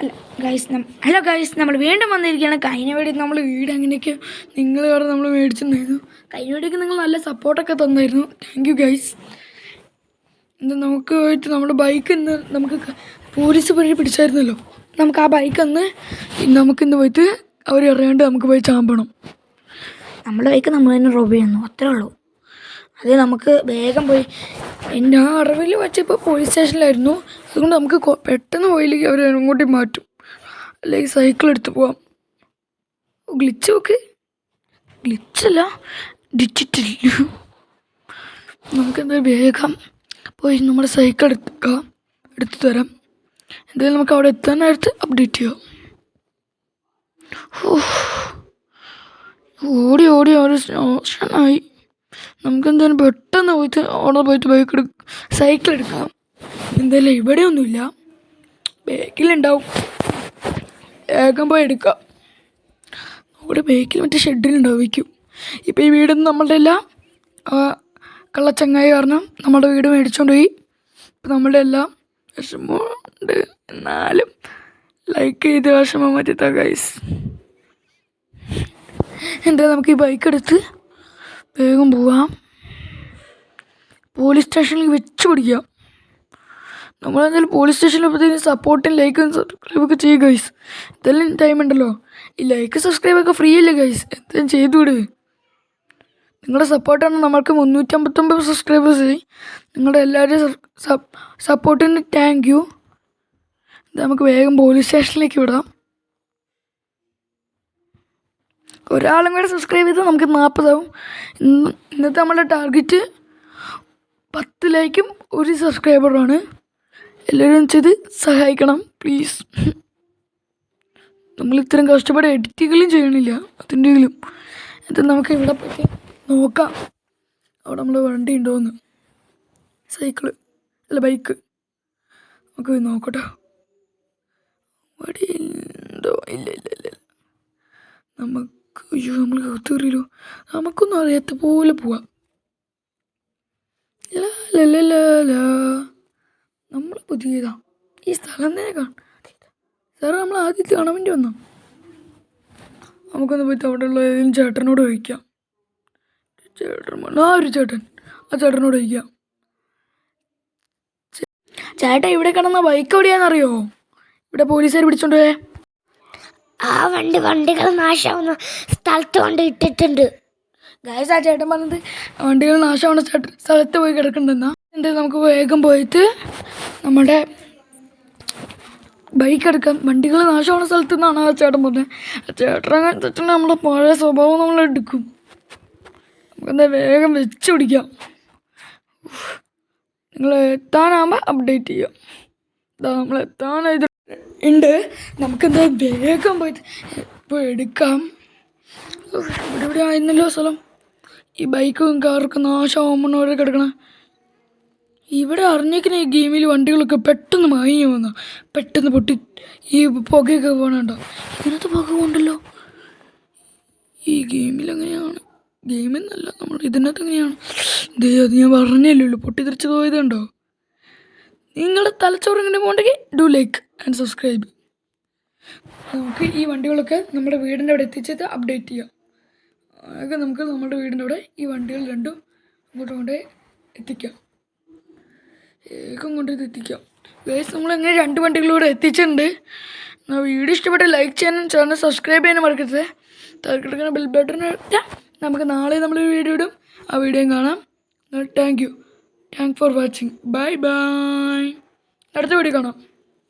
അല്ല guys hello guys നമ്മൾ വീണ്ടും വന്നിരിക്കുകയാണ്. കഴിഞ്ഞ വേണ്ടി നമ്മൾ വീട് അങ്ങനെയൊക്കെ നിങ്ങൾ കാരണം നമ്മൾ മേടിച്ചിട്ടുണ്ടായിരുന്നു. കഴിഞ്ഞ വേണ്ടിയൊക്കെ നിങ്ങൾ നല്ല സപ്പോർട്ടൊക്കെ തന്നായിരുന്നു. താങ്ക് യു ഗൈസ് എന്താ നമുക്ക് പോയിട്ട് നമ്മുടെ ബൈക്ക് ഇന്ന് നമുക്ക് പോലീസ് വഴി പിടിച്ചായിരുന്നല്ലോ. നമുക്ക് ആ ബൈക്ക് ഒന്ന് നമുക്കിന്ന് പോയിട്ട് അവർ അറിയാണ്ട് നമുക്ക് പോയി ചാമ്പണം. നമ്മുടെ ബൈക്ക് നമ്മൾ തന്നെ റോബ് ചെയ്യുന്നു. അത്രേ ഉള്ളൂ. അത് നമുക്ക് വേഗം പോയി എന്റെ ആ അറിവിൽ വെച്ചപ്പോൾ പോലീസ് സ്റ്റേഷനിലായിരുന്നു അതുകൊണ്ട് നമുക്ക് പെട്ടെന്ന് പോയില്ലെങ്കിൽ അവർ അങ്ങോട്ടും മാറ്റും. അല്ലെങ്കിൽ സൈക്കിൾ എടുത്ത് പോവാം. ഗ്ലിച്ച് നോക്ക് ഗ്ലിച്ചല്ല ഡിജിറ്റൽ നമുക്കെന്താ വേഗം പോയി നമ്മുടെ സൈക്കിൾ എടുക്കുക എടുത്തു തരാം. എന്തായാലും നമുക്ക് അവിടെ എത്താൻ നേരത്ത് അപ്ഡേറ്റ് ചെയ്യാം. ഓടി ഓടി ഓരോ സ്റ്റേഷനായി. നമുക്ക് എന്തായാലും പെട്ടെന്ന് പോയിട്ട് അവിടെ പോയിട്ട് ബൈക്ക് എടു സൈക്കിൾ എടുക്കാം എന്തായാലും ഇവിടെയൊന്നുമില്ല. ബാക്കിലുണ്ടാവും വേഗം പോയി എടുക്കാം അവിടെ ബേക്കിൽ മറ്റേ ഷെഡിലുണ്ടാവും ഇപ്പോൾ ഈ വീട് നമ്മളുടെ എല്ലാം കള്ളച്ചങ്ങായി കാരണം നമ്മുടെ വീട് മേടിച്ചുകൊണ്ട് പോയി. ഇപ്പം നമ്മളുടെ എല്ലാം വിഷമമുണ്ട്. എന്നാലും ലൈക്ക് ചെയ്ത് വിഷമം മറ്റേ ഗൈസ് എന്താ നമുക്ക് ഈ ബൈക്ക് എടുത്ത് വേഗം പോവാം പോലീസ് സ്റ്റേഷനിൽ വെച്ച് പിടിക്കാം നമ്മളെന്തായാലും പോലീസ് സ്റ്റേഷനിൽ സപ്പോർട്ട് സപ്പോർട്ടും ലൈക്കും സബ്സ്ക്രൈബൊക്കെ ചെയ്യുക ഗൈസ് ഇതെല്ലാം ടൈം ഉണ്ടല്ലോ. ഈ ലൈക്ക് സബ്സ്ക്രൈബ് സബ്സ്ക്രൈബൊക്കെ ഫ്രീ അല്ലേ ഗൈസ് എന്തെങ്കിലും ചെയ്തു വിട്. നിങ്ങളുടെ സപ്പോർട്ടാണ് നമ്മൾക്ക് മുന്നൂറ്റമ്പത്തൊമ്പത് സബ്സ്ക്രൈബേഴ്സ് നിങ്ങളുടെ എല്ലാവരുടെയും സപ്പോർട്ടിന് താങ്ക് യു നമുക്ക് വേഗം പോലീസ് സ്റ്റേഷനിലേക്ക് വിടാം. ഒരാളും കൂടെ സബ്സ്ക്രൈബ് ചെയ്ത് നമുക്ക് നാൽപ്പതാവും ഇന്ന് ഇന്നത്തെ നമ്മുടെ ടാർഗറ്റ് പത്ത് ലൈക്കും ഒരു സബ്സ്ക്രൈബറുമാണ് എല്ലാവരും ചെയ്ത് സഹായിക്കണം പ്ലീസ് നമ്മൾ ഇത്രയും കഷ്ടപ്പെട്ട് എഡിറ്റുകളും ചെയ്യണില്ല അതിന്റെങ്കിലും എന്നിട്ട് നമുക്ക് ഇവിടെ പറ്റി നോക്കാം. അവിടെ നമ്മൾ വണ്ടി ഉണ്ടോയെന്ന് സൈക്കിൾ അല്ല ബൈക്ക് നമുക്ക് നോക്കട്ടോ. വടി ഉണ്ടോ ഇല്ല ഇല്ല ഇല്ല. നമുക്ക് അയ്യോ നമ്മൾ കയറിയല്ലോ നമുക്കൊന്നും അറിയാത്ത പോലെ പോവാം. നമ്മൾ പുതിയതാ ഈ സ്ഥലം തന്നെ കാണാം. സാറ് നമ്മൾ ആദ്യത്തെ കാണാൻ വേണ്ടി വന്നോ? നമുക്കൊന്ന് അവിടെ ഉള്ള ഏതെങ്കിലും ചേട്ടനോട് ചോദിക്കാം. ചേട്ടൻ. ആ ഒരു ചേട്ടൻ. ആ ചേട്ടനോട് ചോദിക്കാം. ചേട്ടാ ഇവിടെ കിടന്ന ബൈക്ക് എവിടെയാണെന്നറിയോ? ഇവിടെ പോലീസുകാർ പിടിച്ചോണ്ട് പോയേ. ആ വണ്ടി വണ്ടികൾ നാശമാവുന്ന സ്ഥലത്ത് കൊണ്ട് ഇട്ടിട്ടുണ്ട്. ഗായസ് ആ ചേട്ടൻ പറഞ്ഞത് വണ്ടികൾ ചേട്ടൻ സ്ഥലത്ത് പോയി കിടക്കണ്ടെന്നാ. എന്ത് നമുക്ക് വേഗം പോയിട്ട് നമ്മുടെ ബൈക്ക് എടുക്കാം. വണ്ടികൾ നാശമാണ് സ്ഥലത്ത് നിന്നാണ് ആ ചേട്ടൻ പറഞ്ഞത്. ചേട്ടൻ അങ്ങനെ തെറ്റുന്ന നമ്മുടെ പഴയ സ്വഭാവം നമ്മൾ എടുക്കും. നമുക്കെന്താ വേഗം വെച്ച് പിടിക്കാം. നിങ്ങൾ എത്താനാകുമ്പോൾ അപ്ഡേറ്റ് ചെയ്യാം. നമ്മൾ എത്താനായത് ഉണ്ട്. നമുക്കെന്താ വേഗം പോയി ഇപ്പോൾ എടുക്കാം. ഇവിടെ ഇവിടെ ആയിരുന്നല്ലോ സ്ഥലം. ഈ ബൈക്കും കാറൊക്കെ നാശമാകുമ്പോഴേ കിടക്കണം. ഇവിടെ അറിഞ്ഞേക്കുന്ന ഈ ഗെയിമിൽ വണ്ടികളൊക്കെ പെട്ടെന്ന് മയങ്ങി വന്നു പെട്ടെന്ന് പൊട്ടി ഈ പുകയൊക്കെ പോകണുണ്ടോ ഇതിനകത്ത് പുക കൊണ്ടല്ലോ ഈ ഗെയിമിൽ അങ്ങനെയാണ്. ഗെയിമെന്നല്ല നമ്മൾ ഇതിനകത്ത് എങ്ങനെയാണ് ദേ അത് ഞാൻ പറഞ്ഞല്ലോ പൊട്ടിത്തെറിച്ച് പോയതുണ്ടോ? നിങ്ങളുടെ തലച്ചോറ് ഇങ്ങനെ പോകണ്ടെങ്കിൽ ഡു ലൈക്ക്. ആൻഡ് സബ്സ്ക്രൈബ് നമുക്ക് ഈ വണ്ടികളൊക്കെ നമ്മുടെ വീടിന്റെ അവിടെ എത്തിച്ചത് അപ്ഡേറ്റ് ചെയ്യാം. അതൊക്കെ നമുക്ക് നമ്മുടെ വീടിന്റെ അവിടെ ഈ വണ്ടികൾ രണ്ടും അങ്ങോട്ടും കൊണ്ട് എത്തിക്കാം. ഏകം കൊണ്ട് ഇത് എത്തിക്കാം. വേസ് നമ്മളങ്ങനെ രണ്ട് വണ്ടികളിലൂടെ എത്തിച്ചിട്ടുണ്ട്. വീഡിയോ ഇഷ്ടപ്പെട്ട ലൈക്ക് ചെയ്യാനും ചാനൽ സബ്സ്ക്രൈബ് ചെയ്യാനും മറക്കരുത്. താല്പര്യം ബിൽ ബട്ടൺ നമുക്ക് നാളെ നമ്മളൊരു വീഡിയോ ഇടും. ആ വീഡിയോയും കാണാം. Thank you thank for watching bye bye അടുത്ത വീഡിയോ കാണാം.